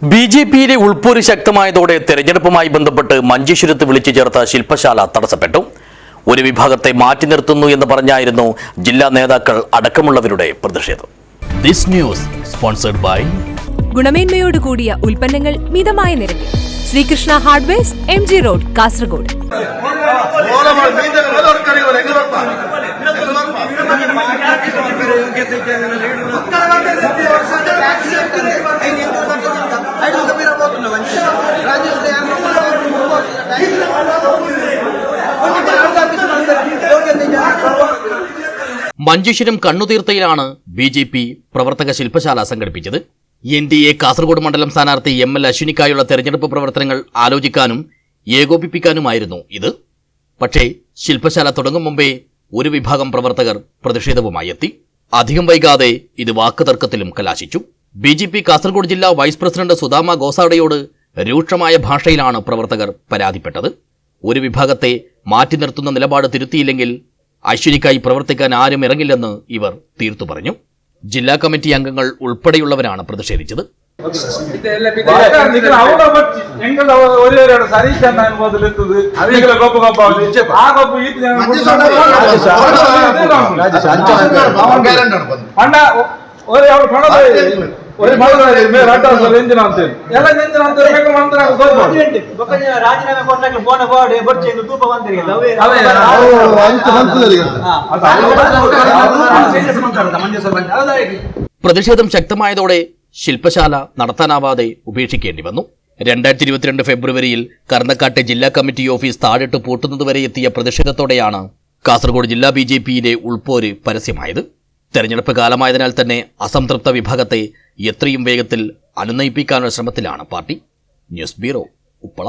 B J പിയിലെ ഉൾപൂരി ശക്തമായതോടെ തെരഞ്ഞെടുപ്പുമായി ബന്ധപ്പെട്ട് മഞ്ചേശ്വരത്ത് വിളിച്ചു ചേർത്ത ശില്പശാല തടസ്സപ്പെട്ടു ഒരു വിഭാഗത്തെ മാറ്റി നിർത്തുന്നു എന്ന് പറഞ്ഞായിരുന്നു ജില്ലാ നേതാക്കൾ അടക്കമുള്ളവരുടെ പ്രതിഷേധം ദിസ് ന്യൂസ് സ്പോൺസർഡ് ബൈ ഗുണമേന്മയോട് കൂടിയ ഉൽപ്പന്നങ്ങൾ മിതമായ നിരക്കിൽ Sreekrishna hardwares M G road Kasaragod Manjeshwaram കണ്ണുതീർത്തയിലാണ് B J P പ്രവർത്തക ശില്പശാല സംഘടിപ്പിച്ചത്. എൻ ഡി എ കാസർഗോഡ് മണ്ഡലം സ്ഥാനാർത്ഥി എം എൽ അശ്വിനിക്കായുള്ള തെരഞ്ഞെടുപ്പ് പ്രവർത്തനങ്ങൾ ആലോചിക്കാനും ഏകോപിപ്പിക്കാനുമായിരുന്നു ഇത്. പക്ഷേ ശില്പശാല തുടങ്ങും മുമ്പേ ഒരു വിഭാഗം പ്രവർത്തകർ പ്രതിഷേധവുമായി എത്തി. അധികം വൈകാതെ ഇത് വാക്കുതർക്കത്തിലും കലാശിച്ചു. ബി ജെ പി കാസർഗോഡ് ജില്ലാ വൈസ് പ്രസിഡന്റ് സുദാമ ഗോസാഡയോട് രൂക്ഷമായ ഭാഷയിലാണ് പ്രവർത്തകർ പരാതിപ്പെട്ടത്. ഒരു വിഭാഗത്തെ മാറ്റി നിർത്തുന്ന നിലപാട് തിരുത്തിയില്ലെങ്കിൽ അശ്വിനിക്കായി പ്രവർത്തിക്കാൻ ആരും ഇറങ്ങില്ലെന്ന് ഇവർ തീർത്തു പറഞ്ഞു ജില്ലാ കമ്മിറ്റി അംഗങ്ങൾ ഉൾപ്പെടെയുള്ളവരാണ് പ്രതിഷേധിച്ചത് ഒരു സരീക്കാൻ ബോധലെത്തത് നിങ്ങളെ കൊപ്പ് കൊപ്പാവും ആ കൊപ്പ് ഈറ്റ് ഞങ്ങൾ ಪಂಡ ഒരു ಅವ್ರು ಪಣದ ഒരു ಮಳದ ಮೇ ರಟ್ಟ ಎಂಜಿನ ಅಂತ ಎಲ್ಲ ಎಂಜಿನ ಅಂತ ಬೇಕು ಮಂತ್ರ ಬೊಕ್ಕನೆ ರಾಜೀನಾಮೆ ಕೊಟ್ಟಾಗ ಬೋನ ಬೋರ್ಡ್ ಬೊಚ್ಚೆ ಎಂದು ತೂಪ ಬಂದಿರಲ್ಲ ಅವೇ ಅವೇ, പ്രതിഷേധം ശക്തമായതോടെ ശില്പശാല നടത്താനാവാതെ ഉപേക്ഷിക്കേണ്ടി വന്നു രണ്ടായിരത്തി ഇരുപത്തിരണ്ട് ഫെബ്രുവരിയിൽ കർണക്കാട്ടെ ജില്ലാ കമ്മിറ്റി ഓഫീസ് താഴിട്ട് പൂട്ടുന്നതുവരെ എത്തിയ പ്രതിഷേധത്തോടെയാണ് കാസർഗോഡ് ജില്ലാ ബി ജെ പിയിലെ ഉൾപ്പോര് പരസ്യമായത് തെരഞ്ഞെടുപ്പ് കാലമായതിനാൽ തന്നെ അസംതൃപ്ത വിഭാഗത്തെ എത്രയും വേഗത്തിൽ അനുനയിപ്പിക്കാനുള്ള ശ്രമത്തിലാണ് പാർട്ടി. News bureau Uppala.